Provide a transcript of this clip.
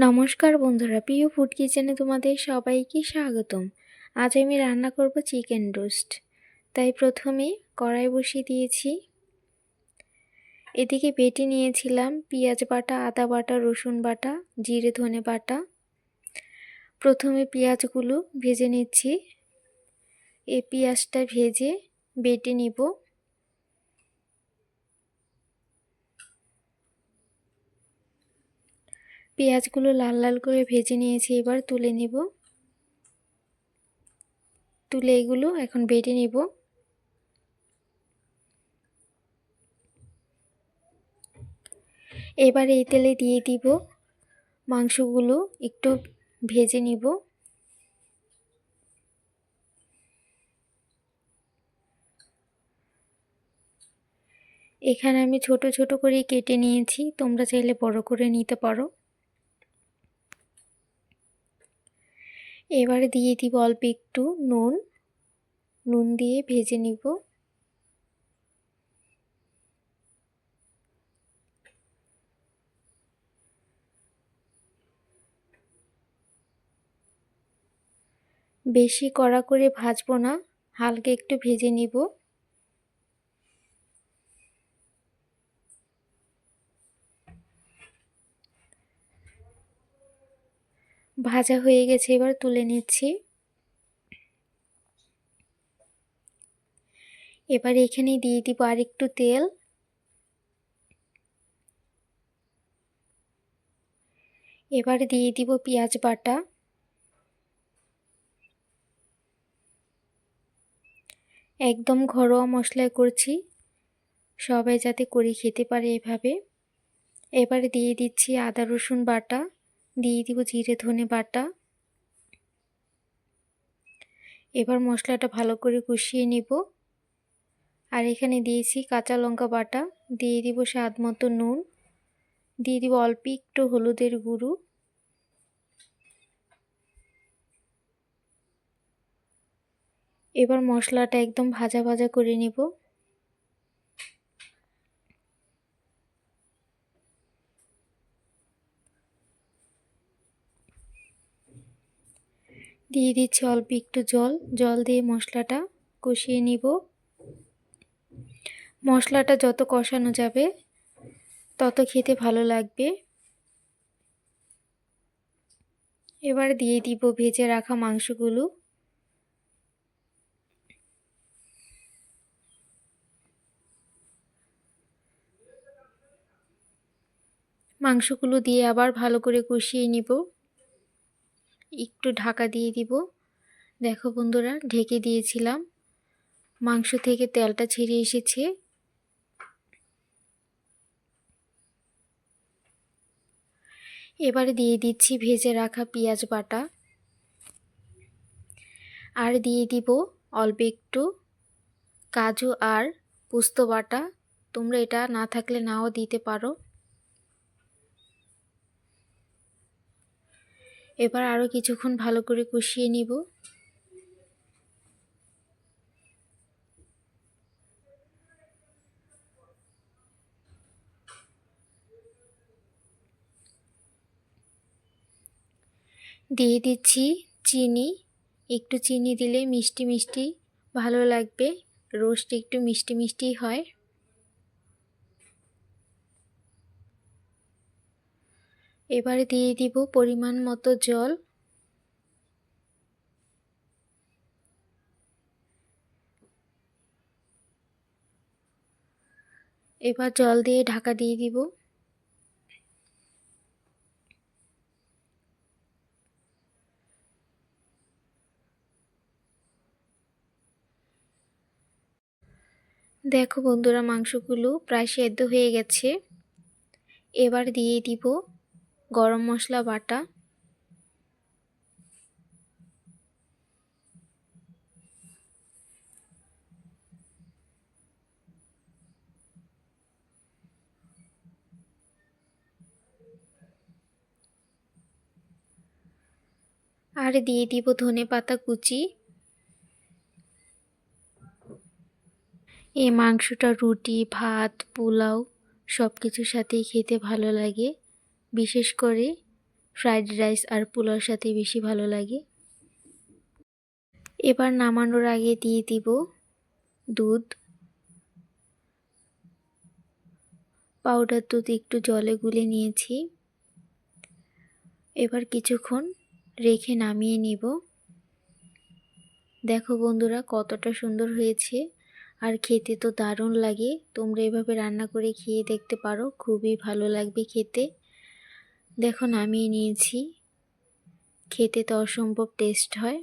নমস্কার বন্ধুরা, প্রিয় ফুড কিচেনে তোমাদের সবাইকে স্বাগতম। আজ আমি রান্না করব চিকেন রোস্ট। তাই প্রথমে কড়াই বসিয়ে দিয়েছি। এদিকে বেটে নিয়েছিলাম পেঁয়াজ বাটা, আদা বাটা, রসুন বাটা, জিরে ধনে বাটা। প্রথমে পেঁয়াজগুলো ভেজে নিচ্ছি। এই পেঁয়াজটা ভেজে বেটে নিব। পেঁয়াজগুলো লাল লাল করে ভেজে নিয়েছি, এবার তুলে নেব। তুলে এগুলো এখন বেটে নেব। এবার এই তেলে দিয়ে দিব মাংসগুলো, একটু ভেজে নিব। এখানে আমি ছোট ছোট করে কেটে নিয়েছি, তোমরা চাইলে বড় করে নিতে পারো। এবারে দিয়ে দিব অল্প একটু নুন। নুন দিয়ে ভেজে নিব। বেশি কড়া করে ভাজবো না, হালকা একটু ভেজে নিব। ভাজা হয়ে গেছে, এবার তুলে নিচ্ছি। এবার এখানে দিয়ে দিব আর একটু তেল। এবার দিয়ে দিব পেঁয়াজ বাটা। একদম ঘরোয়া মশলায় করছি। সবাই যাতে করে খেতে পারে এভাবে। এবারে দিয়ে দিচ্ছি আদা রসুন বাটা। দিয়ে দিব জিরে, ধনে বাটা। এবার মশলাটা ভালো করে কষিয়ে নিব। আর এখানে দিয়েছি কাঁচা লঙ্কা বাটা। দিয়ে দিব স্বাদ মতো নুন। দিয়ে দিব অল্প একটু হলুদের গুঁড়ো। এবার মশলাটা একদম ভাজা ভাজা করে নিব। দিয়ে দিচ্ছি অল্প একটু জল। জল দিয়ে মশলাটা কষিয়ে নিব। মশলাটা যত কষানো যাবে, তত খেতে ভালো লাগবে। এবার দিয়ে দিব ভেজে রাখা মাংসগুলো। মাংসগুলো দিয়ে আবার ভালো করে কষিয়ে নিব। একটু ঢাকা দিয়ে দিব। দেখো বন্ধুরা, ঢেকে দিয়েছিলাম। মাংস থেকে তেলটা ছেড়ে এসেছে। এবারে দিয়ে দিচ্ছি ভেজে রাখা পেঁয়াজ বাটা। আর দিয়ে দিব অল্প একটু কাজু আর পোস্ত বাটা। তোমরা এটা না থাকলে নাও দিতে পারো। এবার আরও কিছুক্ষণ ভালো করে কষিয়ে নিব। দিয়ে দিচ্ছি চিনি। একটু চিনি দিলে মিষ্টি মিষ্টি ভালো লাগবে। রোস্ট একটু মিষ্টি মিষ্টি হয়। এবারে দিয়ে দিব পরিমাণ মতো জল। এবার জল দিয়ে ঢাকা দিয়ে দিব। দেখো বন্ধুরা, মাংসগুলো প্রায় সেদ্ধ হয়ে গেছে। এবার দিয়ে দিব গরম মশলা, বাটা। আর দিয়ে দিব ধনে পাতা কুচি। এই মাংসটা রুটি, ভাত, পোলাও সব কিছুর সাথেই খেতে ভালো লাগে। বিশেষ করে ফ্রাইড রাইস আর পোলাওর সাথে বেশি ভালো লাগে। এবার নামানোর আগে দিয়ে দিব দুধ। পাউডার দুধ একটু জলে গুলে নিয়েছি। এবার কিছুক্ষণ রেখে নামিয়ে নিব। দেখো বন্ধুরা, কতটা সুন্দর হয়েছে। আর খেতে তো দারুণ লাগে। তোমরা এভাবে রান্না করে খেয়ে দেখতে পারো, খুবই ভালো লাগবে খেতে। দেখো নামিয়ে নিয়েছি খেতে তো অসম্ভব টেস্ট হয়।